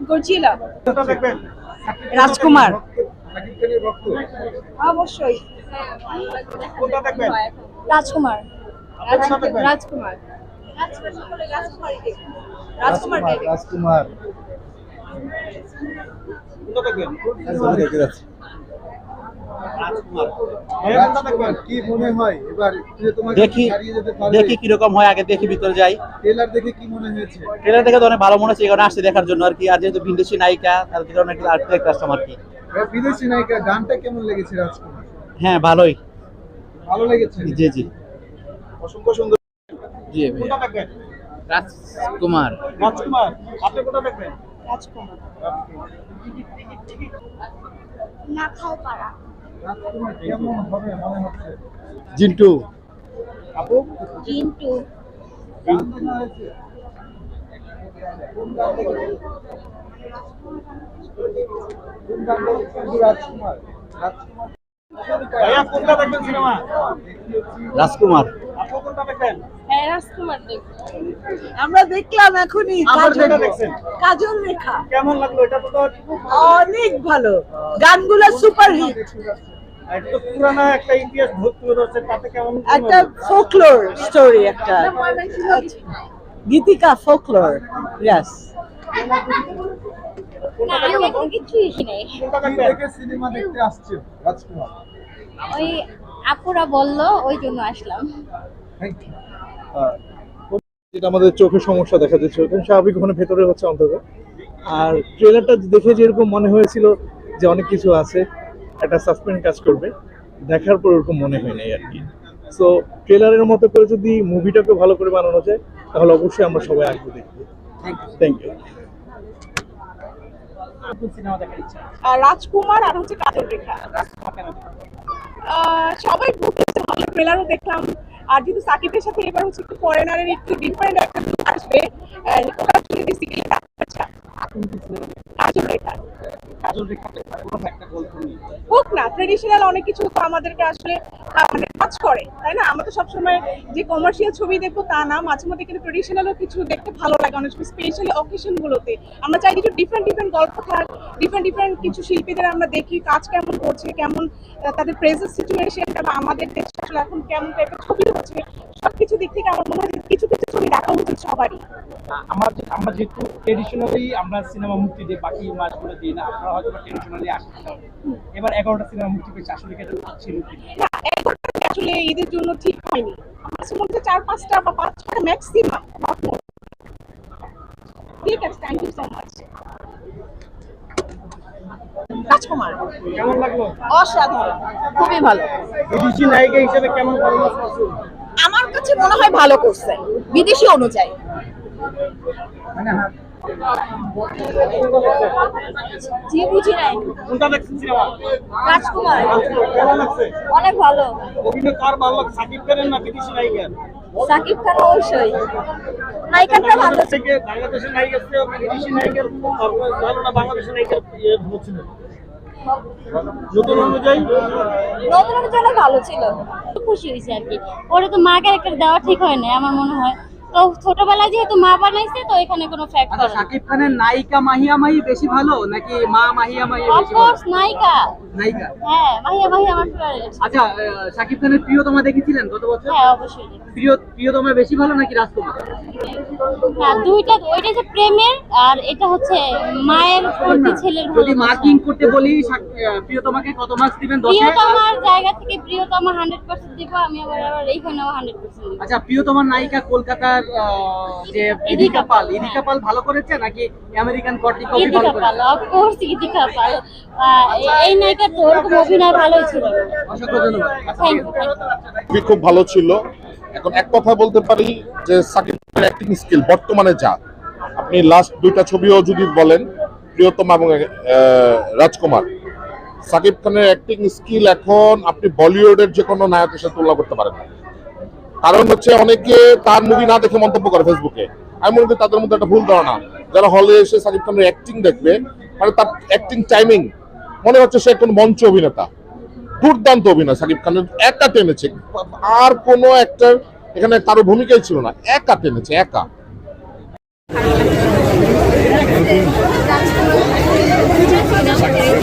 গর্জিলা। রাজকুমার। ভক্ত অবশ্যই। রাজকুমার। রাজকুমার। রাজকুমার রাজকুমার কি মনে হয়? এবার দেখি হারিয়ে যেতে পারবে দেখি কীরকম হয় আগে দেখি ভিতরে যাই। ট্রেলার দেখে কি মনে হয়েছে? ট্রেলার দেখে তো অনেক ভালো মনে হচ্ছে এখানে আসছে দেখার জন্য আর কি। আর যেহেতু ভিনদেশি নায়িকা তার কারণে একটু আর্থিক কাস্টমার কি। বিদেশি নায়িকা গানটা কেমন লেগেছে রাজকুমার? হ্যাঁ ভালোই। ভালো লেগেছে? জি জি। অসংখ্য সুন্দর জি রাজকুমার। রাজকুমার আপনি কোনটা দেখবেন? রাজকুমার না। খাও পারা। রাজকুমার কেমন হবে মনে হচ্ছে জিন্টু। আপু? শুধু রাজকুমার রাজকুমার। আপু কোনটা আমরা দেখলাম এখনই কাজল রেখা। কেমন লাগল এটা তো? তো অনেক ভালো। গানগুলো সুপার হিট একটা? ফোকলোর স্টোরি একটা গীতিকা ফোকলোর ইয়েস সিনেমা দেখতে আসছে রাজকুমার। ওই আপুরা বলল ওই জন্য আসলাম। যেটা আমাদের চোখের সমস্যা দেখা যাচ্ছে ওখানে স্বাভাবিক ওখানে ভেতরে হচ্ছে অন্তত আর ট্রেলারটা দেখে যেরকম মনে হয়েছিল যে অনেক কিছু আছে একটা সাসপেন্স কাজ করবে দেখার পর ওরকম মনে হয় নাই আর কি সো ট্রেলারের মতো করে যদি মুভিটাকে ভালো করে বানানো যায় তাহলে অবশ্যই আমরা সবাই আসব দেখব থ্যাংক ইউ আর রাজকুমার আর হচ্ছে কাজল রেখা। সবাই বলতেছে ভালো ট্রেলারও দেখলাম। আর যেহেতু সাকিবের সাথে এবার হচ্ছে একটু ফরেনারের একটু ডিফারেন্ট একটা লুক আসবে ওটা আসলে বেসিক্যালি কাজল রেখা হোক না ট্রেডিশনাল অনেক কিছু তো আমাদেরকে আসলে মানে কাজ করে তাই না? আমরা তো সবসময় যে কমার্শিয়াল ছবি দেখব তা না মাঝে মধ্যে কিন্তু ট্রেডিশনালও কিছু দেখতে ভালো লাগে অনেক সময় স্পেশালি অকেশন গুলোতে। আমরা চাই কিছু ডিফারেন্ট ডিফারেন্ট গল্প থাক ডিফারেন্ট ডিফারেন্ট কিছু শিল্পীদের আমরা দেখি কাজ কেমন করছে কেমন তাদের প্রেজেন্ট সিচুয়েশন বা আমাদের দেশে আসলে এখন কেমন টাইপের ছবি হচ্ছে সবকিছু দিক থেকে আমার মনে হয় কিছু কিছু ছবি দেখা উচিত সবারই। আমার আমরা যেহেতু ট্রেডিশনালি আমরা সিনেমা মুক্তি দিই বাকি মাসগুলো দিই না আপনারা হয়তো ট্রেডিশনালি আসতে চান। এবার এগারোটা সিনেমা মুক্তি পেয়েছে আসলে কি এটা ছিল আসলে ঈদের জন্য ঠিক হয়নি। আমার কাছে মনে হচ্ছে চার পাঁচটা বা পাঁচ ছটা ম্যাক্সিমাম ঠিক আছে thank you so much Rajkumar কেমন লাগল? অসাধারণ। খুবই ভালো। বিদেশি নায়িকা হিসেবে কেমন করছ আমার কাছে মনে হয় ভালো করছে বিদেশি অনুযায়ী। জি বুঝি নাই। কোনটা দেখছেন সিনেমা? রাজকুমার। কেমন লাগছে? অনেক ভালো। অভিনয় কার ভালো লাগছে? সাকিব খানের না বিদেশি নায়িকার? সাকিব খান অবশ্যই। নায়িকাটা ভালো। থেকে বাংলাদেশের নায়িকার চেয়ে বিদেশি নায়িকার বাংলাদেশের নায়িকার ইয়ে নতুন অনুযায়ী? নতুন জন্য ভালো ছিল। খুশি হয়েছে আর কি। ওরা তো মা ক্যারেক্টার দেওয়া ঠিক হয় না আমার মনে হয়। তো ছোটবেলায় যেহেতু মা বানাইছে তো এখানে কোনো ফ্যাক্ট আচ্ছা শাকিব খানের নায়িকা মাহিয়া মাহি বেশি ভালো নাকি মা মাহিয়া মাহি বেশি অফকোর্স নায়িকা। নায়িকা? হ্যাঁ মাহিয়া মাহিয়া আমার ফেভারিট আচ্ছা শাকিব খানের প্রিয়তমা দেখেছিলেন গত বছর? হ্যাঁ অবশ্যই প্রিয় প্রিয়তমা বেশি ভালো নাকি রাজকুমার? না দুইটা ওইটা যে প্রেমের আর এটা হচ্ছে মায়ের প্রতি ছেলের যদি। মার্কিং করতে বলি প্রিয়তমাকে কত মার্কস দিবেন? দশে প্রিয়তমার জায়গা থেকে প্রিয়তমা হান্ড্রেড পার্সেন্ট দিব আমি আবার আবার এইখানেও হান্ড্রেড পার্সেন্ট দিব। আচ্ছা প্রিয়তমার নায়িকা কলকাতার যে ইদিকা পাল ইদিকা পাল ভালো করেছে নাকি আমেরিকান কটি কপি ভালো করেছে? পাল অফকোর্স ইদিকা পাল এই- এই নায়িকার অভিনয় ভালোই ছিল। অসংখ্য ধন্যবাদ। থ্যাংক ইউ খুবই খুব ভালো ছিল। এখন এক কথা বলতে পারি যে সাকিব খানের অ্যাক্টিং স্কিল বর্তমানে যা। আপনি লাস্ট দুইটা ছবিও যদি বলেন প্রিয়তম এবং রাজকুমার। সাকিব খানের অ্যাক্টিং স্কিল এখন আপনি বলিউডের যে কোনো নায়কের সাথে তুলনা করতে পারেন। কারণ হচ্ছে অনেকে তার মুভি না দেখে মন্তব্য করে ফেসবুকে আমি মনে করি তাদের মধ্যে একটা ভুল ধারণা। যারা হলে এসে সাকিব খানের অ্যাক্টিং দেখবে মানে তার অ্যাক্টিং টাইমিং মনে হচ্ছে সে একজন মঞ্চ অভিনেতা। দুর্দান্ত অভিনয় সাকিব খানের একা টেনেছে। আর কোনো একটা এখানে কারও ভূমিকাই ছিল না। একা টেনেছে, একা।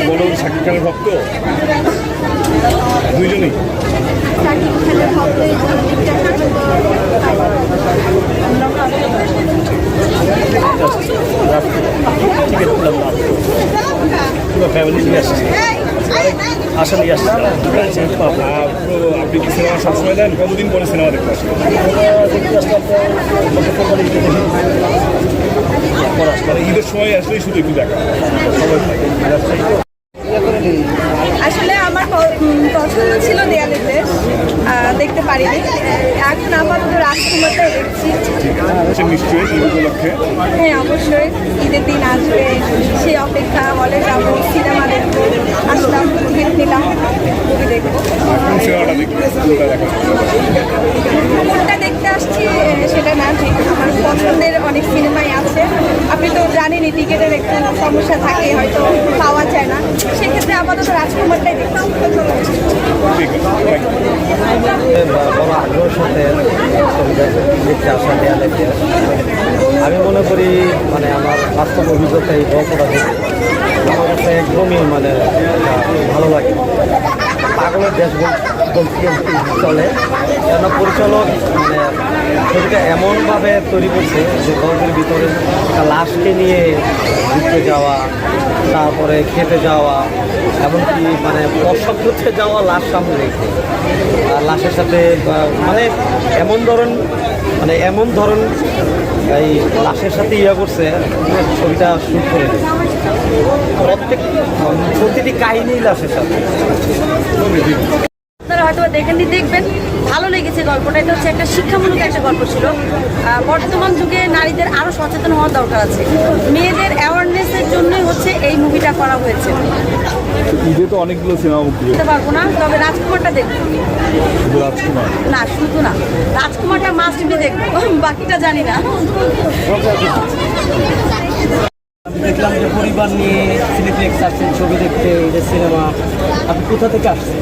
দুইজনই সাকিব খানের ভক্ত? লিপটা ফ্যামিলি নিয়ে আসছে আশা নিয়ে আসছে আপনি কি সিনেমা সবসময় দেন কতদিন পরে সিনেমা দেখতে আসেন ঈদের সময় আসলেই শুধু একটু দেখা। আসলে আমার প- উম, পছন্দ ছিল দেয়ালের দেশ আহ, দেখতে পারিনি এখন আপাতত রাজকুমারটা দেখছি নিশ্চয়ই ঈদ উপলক্ষে। হ্যাঁ অবশ্যই ঈদের দিন আসবে। সেই অপেক্ষা বলে যাব সিনেমা দেখব আসলাম টিকিট নিলাম মুভি দেখব কোন সিনেমাটা দেখবেন কোনটা দেখা কোনটা দেখতে আসছি এ, ঠিক আমার পছন্দের অনেক সিনেমাই আছে। আপনি তো জানেনই টিকিটের একটু সমস্যা থাকে হয়তো পাওয়া যায় না। সেক্ষেত্রে আপাতত রাজকুমারটাই আছে বড় আগ্রহের সাথে দেখতে আসা দেয়ালে আমি মনে করি মানে আমার বাস্তব অভিজ্ঞতা এই গল্পটা একদমই মানে ভালো লাগে। পাগলের দেশ চলে। কেন পরিচালক মানে ছবিটা এমনভাবে তৈরি করছে যে গল্পের ভিতরে একটা লাশকে নিয়ে ঘুরতে যাওয়া, তারপরে খেতে যাওয়া, এমনকি মানে প্রসব করতে যাওয়া লাশ সামনে রেখে। আর লাশের সাথে মানে এমন ধরন মানে এমন ধরন, এই লাশের সাথে ইয়া করছে, ছবিটা শুট করে প্রত্যেক প্রতিটি কাহিনী লাশের সাথে। হয়তো দেখেন দেখবেন। ভালো লেগেছে গল্পটা। এটা হচ্ছে একটা শিক্ষামূলক একটা গল্প ছিল। বর্তমান যুগে নারীদের আরও সচেতন হওয়ার দরকার আছে। মেয়েদের অ্যাওয়ারনেসের জন্যই হচ্ছে এই মুভিটা করা হয়েছে। ঈদে তো অনেকগুলো সিনেমা মুক্তি পারব না তবে রাজকুমারটা দেখব। শুধু রাজকুমার? না শুধু না। রাজকুমারটা মাস্ট বি দেখব। বাকিটা জানি না। দেখলাম যে পরিবার নিয়ে সিনেপ্লেক্স আসছেন ছবি দেখতে ঈদের সিনেমা আপনি কোথা থেকে আসছেন?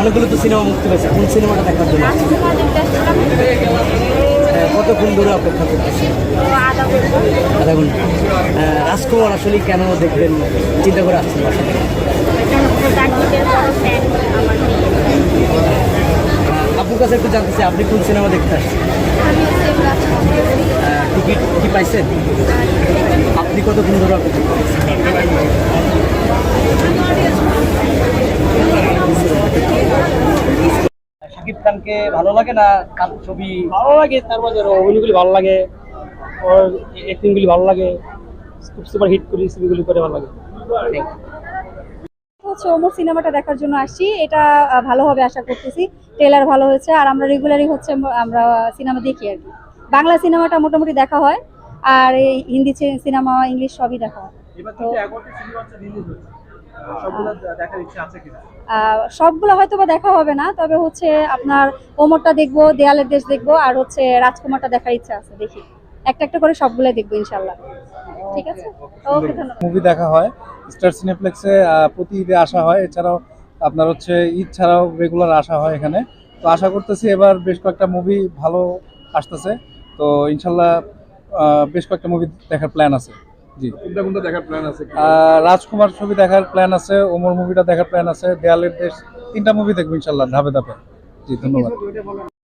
অনেকগুলো তো সিনেমা মুক্তি পেয়েছে কোন সিনেমাটা দেখার জন্য? কতক্ষণ ধরে অপেক্ষা করতেছেন? আধা ঘণ্টা। রাজকুমার আসলে কেন দেখবেন? চিন্তা করে আসছেন? আপুর কাছে একটু জানতে চাই, আপনি কোন সিনেমা দেখতে আসছেন? টিকিট কি পাইছেন আপনি কতক্ষণ ধরে অপেক্ষা শাকিব খানকে ভালো লাগে না তার ছবি? ভালো লাগে তার মাঝে অভিনয়গুলি ভালো লাগে ওর অ্যাক্টিংগুলি ভালো লাগে খুব সুপার হিট করি ছবিগুলি করে ভালো লাগে। হচ্ছে ওমর সিনেমাটা দেখার জন্য আসছি। এটা আহ, ভালো হবে আশা করতেছি। ট্রেলার ভালো হয়েছে আর আমরা রেগুলারই হচ্ছে আমরা সিনেমা দেখি আর কি। বাংলা সিনেমাটা মোটামুটি দেখা হয় আর এই হিন্দি সিনেমা ইংলিশ সবই দেখা হয়। সবগুলো সবগুলো হয়তো বা দেখা হবে না তবে হচ্ছে আপনার ওমরটা দেখব দেয়ালের দেশ দেখব আর হচ্ছে রাজকুমারটা দেখার ইচ্ছা আছে দেখি। একটা একটা করে সবগুলোই দেখব ইনশাল্লাহ। ঠিক আছে? ওকে ধন্যবাদ। মুভি দেখা হয় স্টার সিনেপ্লেক্সে প্রতি ঈদে আসা হয় এছাড়াও আপনার হচ্ছে ঈদ ছাড়াও রেগুলার আসা হয় এখানে। তো আশা করতেছি এবার বেশ কয়েকটা মুভি ভালো আসতেছে। তো ইনশাল্লাহ বেশ কয়েকটা মুভি দেখার প্ল্যান আছে। জি। কোনটা কোনটা দেখার প্ল্যান আছে রাজকুমার ছবি দেখার প্ল্যান আছে ওমর মুভিটা দেখার প্ল্যান আছে দেয়ালের দেশ তিনটা মুভি দেখব ইনশাল্লাহ ধাপে ধাপে। জি ধন্যবাদ।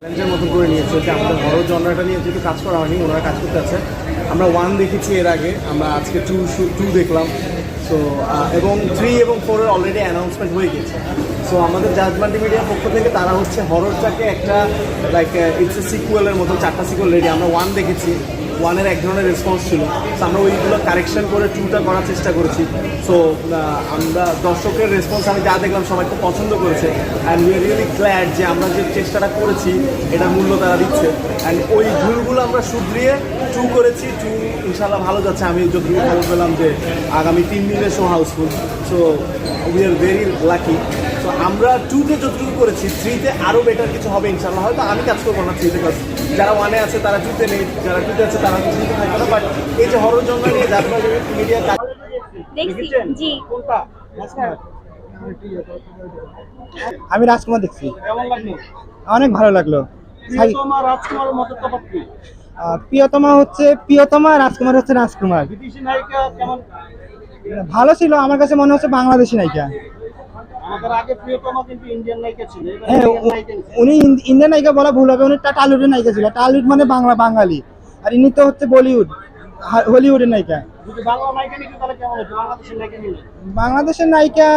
চ্যালেঞ্জের মতো করে নিয়েছে যে আমাদের হরর জনরাটা নিয়ে যেহেতু কাজ করা হয়নি ওনারা কাজ করতে আছে। আমরা ওয়ান দেখেছি এর আগে আমরা আজকে টু টু দেখলাম। সো এবং থ্রি এবং ফোরের অলরেডি অ্যানাউন্সমেন্ট হয়ে গেছে সো আমাদের জাজ মাল্টিমিডিয়ার পক্ষ থেকে তারা হচ্ছে হররটাকে একটা লাইক ইটস এ সিকুয়েলের মতো, চারটা সিকুয়েল রেডি আমরা ওয়ান দেখেছি ওয়ানের এক ধরনের রেসপন্স ছিল। তো আমরা ওইগুলো কারেকশন করে টুটা করার চেষ্টা করেছি। সো আমরা দর্শকের রেসপন্স আমি যা দেখলাম, সবাই খুব পছন্দ করেছে। And we are really glad যে আমরা যে চেষ্টাটা করেছি, এটা মূল্য তারা দিচ্ছে। অ্যান্ড ওই ভুলগুলো আমরা শুধরিয়ে টু করেছি টু ইনশাল্লাহ ভালো যাচ্ছে। আমি যতটুকু খবর পেলাম যে আগামী তিন দিনের show housefull so we are very lucky আমরা টুতে যতটুকু করেছি থ্রিতে আরও বেটার কিছু হবে ইনশাল্লাহ হয়তো আমি কাজ করব না থ্রিতে কাজ যারা ওয়ানে আছে তারা টুতে নেই যারা টুতে আছে তারা থ্রিতে থাকবে না। বাট এই যে হরর জন্য নিয়ে যাত্রা মিডিয়া কাজ জি। কোনটা? আমি রাজকুমার দেখছি। অনেক ভালো লাগল। প্রিয়তমা রাজকুমারের মতো তফাৎ কি? প্রিয়তমা হচ্ছে প্রিয়তমা রাজকুমার হচ্ছে রাজকুমার। বিদেশি নায়িকা কেমন? ভালো ছিল আমার কাছে মনে হচ্ছে বাংলাদেশি নায়িকা। হ্যাঁ। উনি ইন- ইন্ডিয়ান নায়িকা বলা ভুল হবে উনি টালিউডের নায়িকা ছিল। টালিউড মানে বাংলা বাঙালি। আর ইনি তো হচ্ছে বলিউড হলিউডের নায়িকা। বাংলাদেশের নায়িকা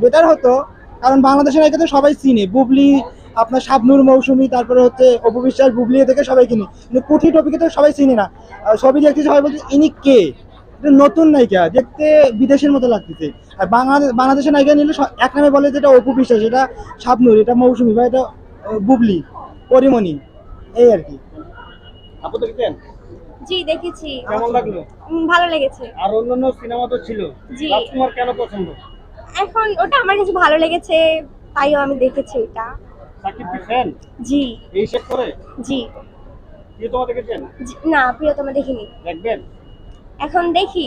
বেটার হতো কারণ বাংলাদেশের নায়িকা তো সবাই চিনে। বুবলি আপনার শাবনুর মৌসুমী তারপরে হচ্ছে অপু বিশ্বাস বুবলি থেকে সবাই চিনি। কিন্তু পুঁথি টপিকে তো সবাই চিনে না। ছবি দেখতে সবাই বলছে ইনি কে? নতুন নায়িকা দেখতে বিদেশের মতো লাগতেছে। আর বাংলাদেশ বাংলাদেশের নায়িকা নিলে এক নামে বলে যেটা অপু বিশ্বাস এটা শাবনুর এটা মৌসুমী বা এটা বুবলি পরিমণি এই আর কি। আপু জি দেখেছি। কেমন লাগল? ভালো লেগেছে। আর অন্যান্য সিনেমা তো ছিল। জি। রাজকুমার কেন পছন্দ? এখন ওটা আমার কাছে ভালো লেগেছে তাইও আমি দেখেছি ওটা সাকিব কি ফ্যান জি। এই সেট করে? জি। প্রিয়তমা দেখেছেন? না প্রিয়তমা দেখিনি। দেখবেন? এখন দেখি।